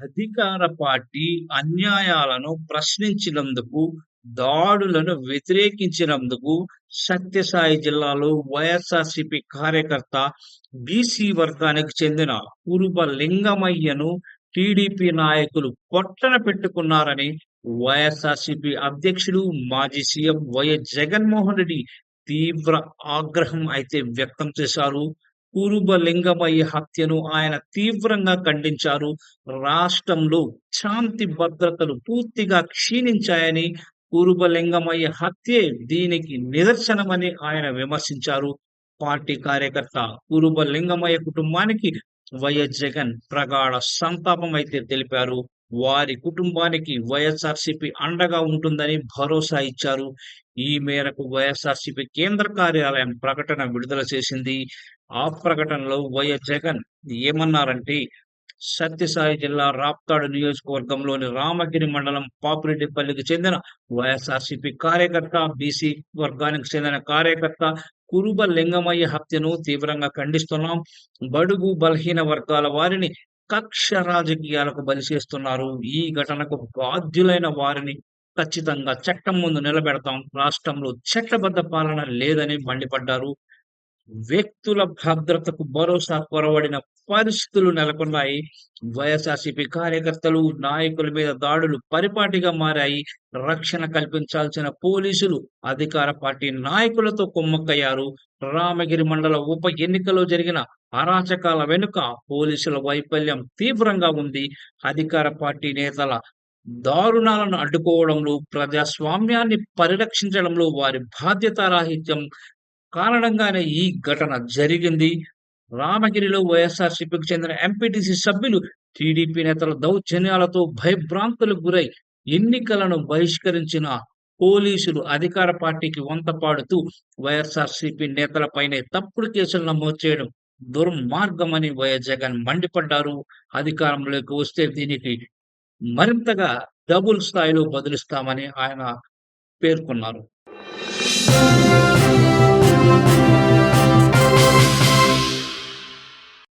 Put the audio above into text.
అధికార పార్టీ అన్యాయాలను ప్రశ్నించినందుకు, దాడులను వ్యతిరేకించినందుకు సత్యసాయి జిల్లాలో వైఎస్ఆర్‌సీపీ కార్యకర్త, బీసీ వర్గానికి చెందిన కురుబ లింగమయ్యను టీడీపీ నాయకులు పొట్టన పెట్టుకున్నారని వైఎస్ఆర్‌సీపీ అధ్యక్షుడు, మాజీ సీఎం వైఎస్ జగన్మోహన్ రెడ్డి తీవ్ర ఆగ్రహం అయితే వ్యక్తం చేశారు. కురుబలింగమయ్య హత్యను ఆయన తీవ్రంగా ఖండించారు. రాష్ట్రంలో శాంతి భద్రతలు పూర్తిగా క్షీణించాయని, కురుబ లింగమయ్య హత్యే దీనికి నిదర్శనమని ఆయన విమర్శించారు. పార్టీ కార్యకర్త కురుబ లింగమయ్య కుటుంబానికి వైఎస్ జగన్ ప్రగాఢ సంతాపం అయితే తెలిపారు. వారి కుటుంబానికి వైఎస్ఆర్‌సీపీ అండగా ఉంటుందని భరోసా ఇచ్చారు. ఈ మేరకు వైఎస్ఆర్‌సీపీ కేంద్ర కార్యాలయం ప్రకటన విడుదల చేసింది. ఆ ప్రకటనలో వైఎస్ జగన్ ఏమన్నారంటే సత్యసాయి జిల్లా రాప్తాడు నియోజకవర్గంలోని రామగిరి మండలం పాపిరెడ్డిపల్లికి చెందిన వైఎస్ఆర్‌సీపీ కార్యకర్త, బీసీ వర్గానికి చెందిన కార్యకర్త కురుబ లింగమయ్య హత్యను తీవ్రంగా ఖండిస్తున్నాం. బడుగు బలహీన వర్గాల వారిని కక్ష రాజకీయాలకు బలి చేస్తున్నారు. ఈ ఘటనకు బాధ్యులైన వారిని ఖచ్చితంగా చట్టం ముందు నిలబెడతాం. రాష్ట్రంలో చట్టబద్ధ పాలన లేదని మండిపడ్డారు. వ్యక్తుల భద్రతకు భరోసా కొరవడిన పరిస్థితులు నెలకొన్నాయి. వైఎస్ఆర్‌సీపీ కార్యకర్తలు, నాయకుల మీద దాడులు పరిపాటిగా మారాయి. రక్షణ కల్పించాల్సిన పోలీసులు అధికార పార్టీ నాయకులతో కుమ్మక్కయ్యారు. రామగిరి మండల ఉప ఎన్నికలో జరిగిన అరాచకాల వెనుక పోలీసుల వైఫల్యం తీవ్రంగా ఉంది. అధికార పార్టీ నేతల దారుణాలను అడ్డుకోవడంలో, ప్రజాస్వామ్యాన్ని పరిరక్షించడంలో వారి బాధ్యతారాహిత్యం కారణంగానే ఈ ఘటన జరిగింది. రామగిరిలో వైఎస్ఆర్‌సీపీకి చెందిన ఎంపీటీసీ సభ్యులు టీడీపీ నేతల దౌర్జన్యాలతో భయభ్రాంతులకు గురై ఎన్నికలను బహిష్కరించిన పోలీసులు అధికార పార్టీకి వంత పాడుతూ వైఎస్ఆర్‌సీపీ నేతలపైనే తప్పుడు కేసులు నమోదు చేయడం దుర్మార్గమని వైఎస్ జగన్ మండిపడ్డారు. అధికారంలోకి వస్తే దీనికి మరింతగా డబుల్ స్థాయిలో బదులిస్తామని ఆయన పేర్కొన్నారు.